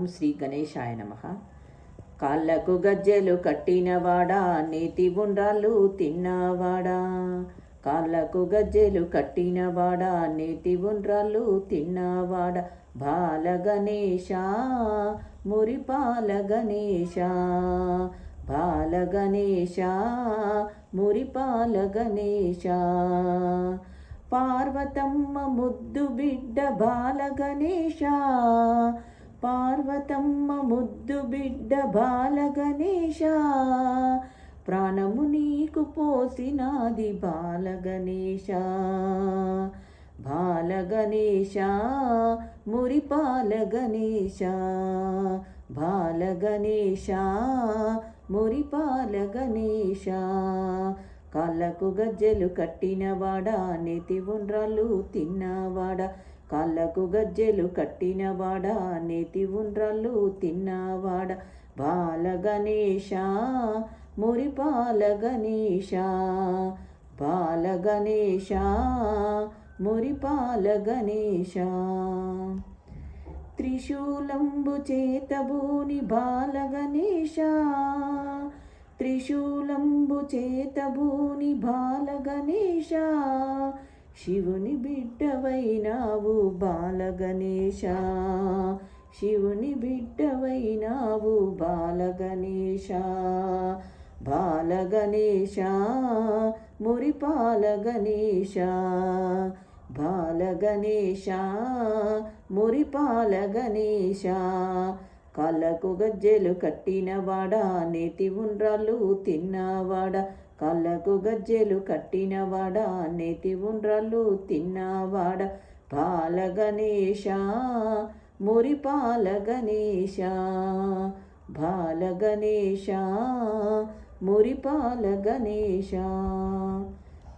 ఓం శ్రీ గణేశాయ నమ. కాళ్ళకు గజ్జెలు కట్టినవాడా నేతి ఉండ్రాళ్ళు తిన్నవాడా. కాళ్ళకు గజ్జెలు కట్టినవాడా నేతి ఉండ్రాళ్ళు తిన్నవాడా. బాల గణేశ మురిపాల గణేశ. బాల గణేశ మురిపాల గణేశ. పార్వతమ్మ ముద్దు బిడ్డ బాల గణేశ. పార్వతమ్మ ముద్దు బిడ్డ బాల గణేష ప్రాణము నీకు పోసినాది బాల గణేష బాల మురిపాల గణేశ. బాల గణేష మురిపాల గణేశ. కాళ్ళకు గజ్జెలు కట్టినవాడా నెతి ఉండ్రాలు తిన్నవాడా. కాళ్ళకు గజ్జెలు కట్టినవాడా నేతి ఉండ్రాళ్ళు తిన్నవాడ బాల గణేష మురిపాల గణేష బాల గణేష మురిపాల గణేష త్రిశూలంబు చేతబూని బాల గణేష త్రిశూలంబు చేతబూని బాల గణేష శివుని బిడ్డవైనావు బాలగణేశ. శివుని బిడ్డవైనావు బాలగణేశ. బాలగణేశ మురిపాల గణేశ బాలగణేశ మురిపాల గణేశ కళ్ళకు గజ్జెలు కట్టినవాడా నేతి ఉండ్రాళ్ళు తిన్నవాడా. కళ్ళకు గజ్జెలు కట్టినవాడ నేతి ఉండ్రాళ్ళు తిన్నవాడ పాల గణేశ మురిపాల గణేశ బాల గణేశ మురిపాల గణేశ.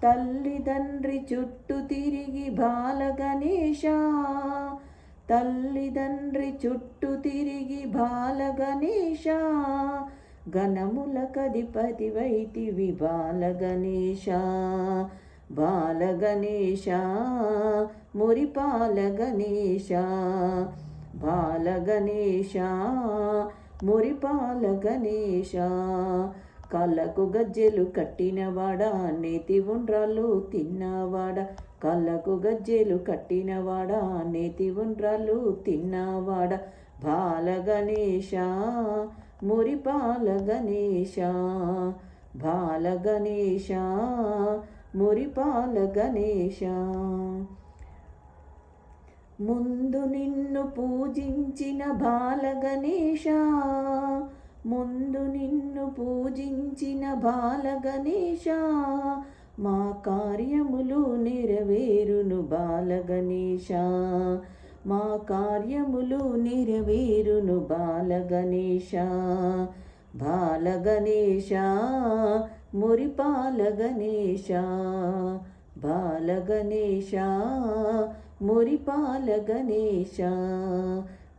తల్లిదండ్రి చుట్టూ తిరిగి బాల గణేశ తల్లిదండ్రి చుట్టూ తిరిగి బాల గణేశ. గణముల కధిపతి వైతివి బాల గణేశ బాల గణేశ మురిపాల గణేశ బాల గణేశ మురిపాల గణేశ కళ్ళకు గజ్జెలు కట్టినవాడా నేతి ఉండ్రాళ్ళు తిన్నవాడా. కళ్ళకు గజ్జెలు కట్టినవాడా నేతి ఉండ్రాళ్ళు తిన్నవాడా. బాల గణేశ మురిపాల గణేశ బాల గణేశ మురిపాల గణేశ. ముందు నిన్ను పూజించిన బాల గణేశ ముందు నిన్ను పూజించిన బాల గణేశ. మా కార్యములు నెరవేరును బాల గణేశ. కార్యములు నెరవేరును బాల గణేశ బాల గణేశ మురిపాల గణేశ బాల గణేశ మురిపాల గణేశ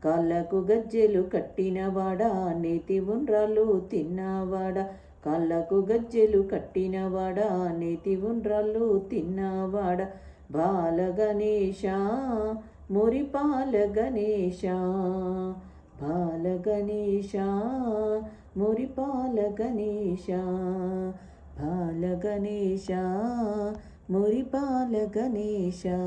కళ్ళకు గజ్జెలు కట్టినవాడా నేతి ఉండ్రాలు తిన్నవాడా. కళ్ళకు గజ్జెలు కట్టినవాడా నేతి ఉండ్రాలు తిన్నవాడా. బాల मुरिपालगणेशा बालगणेशा मुरिपालगणेशा बालगणेशा मुरिपालगणेशा।